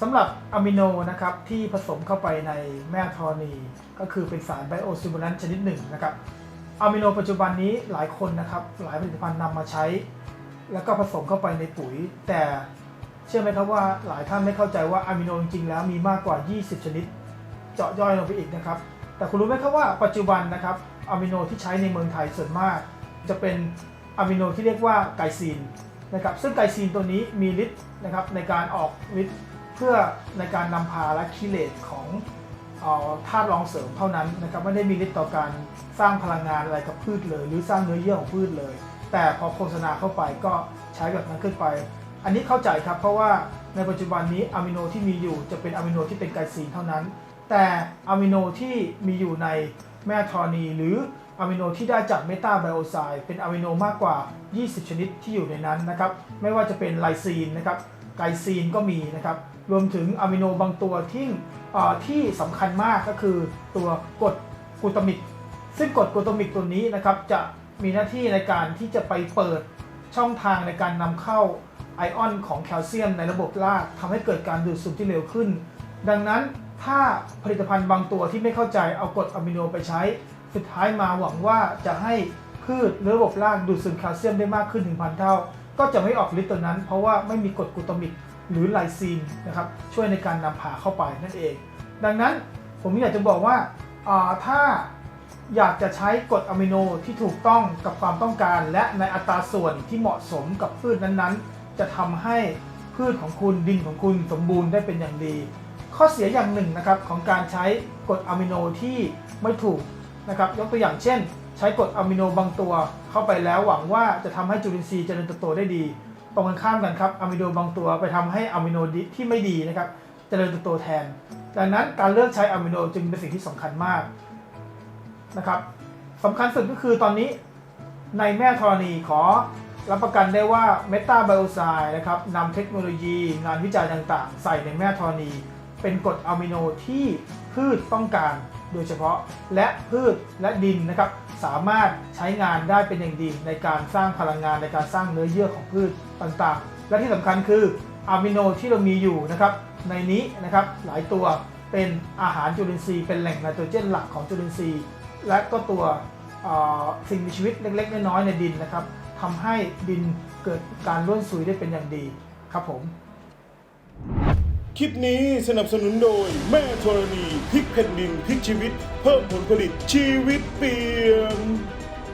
สำหรับอะมิโนนะครับที่ผสมเข้าไปในแม่ธรณี ก็คือเป็นสารไบโอซิมูลันชนิดหนึ่งนะครับอะมิโนปัจจุบันนี้หลายคนนะครับหลายผลิตภัณฑ์นำมาใช้ แล้วก็ผสมเข้าไปในปุ๋ย แต่เชื่อไหมครับว่าหลายท่านไม่เข้าใจว่าอะมิโนจริงๆแล้วมีมากกว่า 20 ชนิด เจาะย่อยลงไปอีกนะครับ แต่คุณรู้ไหมครับว่าปัจจุบันนะครับอะมิโนที่ใช้ในเมืองไทยส่วนมาก จะเป็นอะมิโนที่เรียกว่าไกซีนนะครับซึ่งไกซีนตัวนี้มีฤทธิ์นะครับในการออกฤทธิ์ เพื่อในการนำพาและคิเลตของธาตุรองเสริมเท่านั้นนะครับไม่ได้มีฤทธิ์ต่อการสร้างพลังงานอะไรกับพืชเลย หรือสร้างเนื้อเยื่อของพืชเลย แต่พอโฆษณาเข้าไปก็ใช้แบบนั้นขึ้นไป อันนี้เข้าใจครับเพราะว่าในปัจจุบันนี้อะมิโนที่มีอยู่จะเป็นอะมิโนที่เป็นไกลซีนเท่านั้น แต่อะมิโนที่มีอยู่ในแม่ธรณีหรืออะมิโนที่ได้จากเมตาไบโอไซด์เป็นอะมิโนมากกว่า 20 ชนิดที่อยู่ในนั้นนะครับไม่ว่าจะเป็นไลซีนนะครับไกลซีนก็มีนะครับ รวมถึงอะมิโนบางตัวที่ที่สำคัญมากก็คือตัวกรดกูตามิก ซึ่งกรดกูตามิกตัวนี้นะครับจะมีหน้าที่ในการที่จะไปเปิดช่องทางในการนำเข้าไอออนของแคลเซียมในระบบรากทำให้เกิดการดูดซึมที่เร็วขึ้น ดังนั้นถ้าผลิตภัณฑ์บางตัวที่ไม่เข้าใจเอากรดอะมิโนไปใช้ สุดท้ายมาหวังว่าจะให้พืชหรือระบบรากดูดซึมแคลเซียมได้มากขึ้นถึงพันเท่า ก็จะไม่ออกฤทธิ์ตัวนั้น เพราะว่าไม่มีกรดกูตามิก หรือไลซีนนะครับช่วยในการนำพาเข้าไปนั่นเอง ดังนั้นผมอยากจะบอกว่าอ่าถ้าอยากจะใช้กรดอะมิโนที่ถูกต้องกับความต้องการ และในอัตราส่วนที่เหมาะสมกับพืชนั้นๆ จะทำให้พืชของคุณดินของคุณสมบูรณ์ได้เป็นอย่างดี ข้อเสียอย่างหนึ่งนะครับของการใช้กรดอะมิโนที่ไม่ถูกนะครับยกตัวอย่างเช่น ใช้กรดอะมิโนบางตัวเข้าไปแล้วหวังว่าจะทำให้จุลินทรีย์เจริญเติบโตได้ดี ตรงกันข้ามกันครับอะมิโนบางตัวไปทำให้อะมิโนดิที่ไม่ดีนะครับเจริญเติบโตแทน ดังนั้นการเลือกใช้อะมิโนจึงเป็นสิ่งที่สำคัญมากนะครับสำคัญสุดก็คือตอนนี้ในแม่ธรณีขอรับประกันได้ว่าเมตาไบโอไซด์นะครับนำเทคโนโลยีงานวิจัยต่างๆ ใส่ในแม่ธรณี เป็นกรดอะมิโนที่พืชต้องการโดยเฉพาะและพืชและดินนะครับ สามารถใช้งานได้เป็นอย่างดีในการสร้างพลังงานในการสร้างเนื้อเยื่อของพืชต่างๆ และที่สำคัญคืออะมิโนที่เรามีอยู่นะครับในนี้นะครับหลายตัวเป็นอาหารจุลินทรีย์เป็นแหล่งไนโตรเจนหลักของจุลินทรีย์ และก็ตัวสิ่งมีชีวิตเล็กๆ น้อยๆในดินนะครับทำให้ดินเกิดการร่วนซุยได้เป็นอย่างดีครับผม คลิปนี้สนับสนุนโดย แม่ธรณีพลิกแผ่นดินพลิกชีวิต เพิ่มผลผลิตชีวิตเปลี่ยน